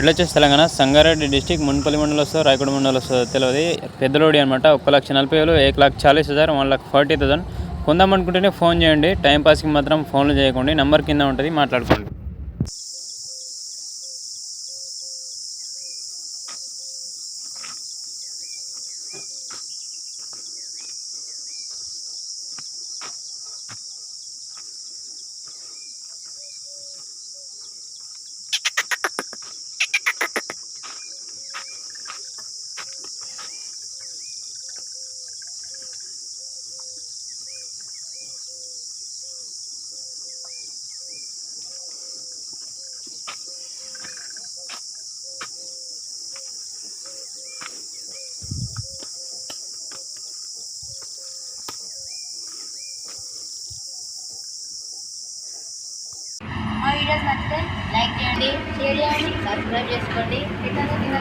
ఎట్లా వచ్చేసి తెలంగాణ సంగారెడ్డి డిస్టిక్ మున్పల్లి మండలం వస్తుంది రాయకోడ మండలం వస్తుంది తెలియదు పెద్దలోడి అనమాట ఒక లక్ష నలభై వేలు ఏక లక్ష చాలీస్ హజార్ వన్ లక్ష ఫార్టీ థౌసండ్. కొందామనుకుంటేనే ఫోన్ చేయండి. టైంపాస్కి మాత్రం ఫోన్లు చేయకండి. నెంబర్ కింద ఉంటుంది. మాట్లాడుకోండి. వీడియోస్ నచ్చితే లైక్ చేయండి షేర్ చేయండి సబ్స్క్రైబ్ చేసుకోండి. ఇతను కింద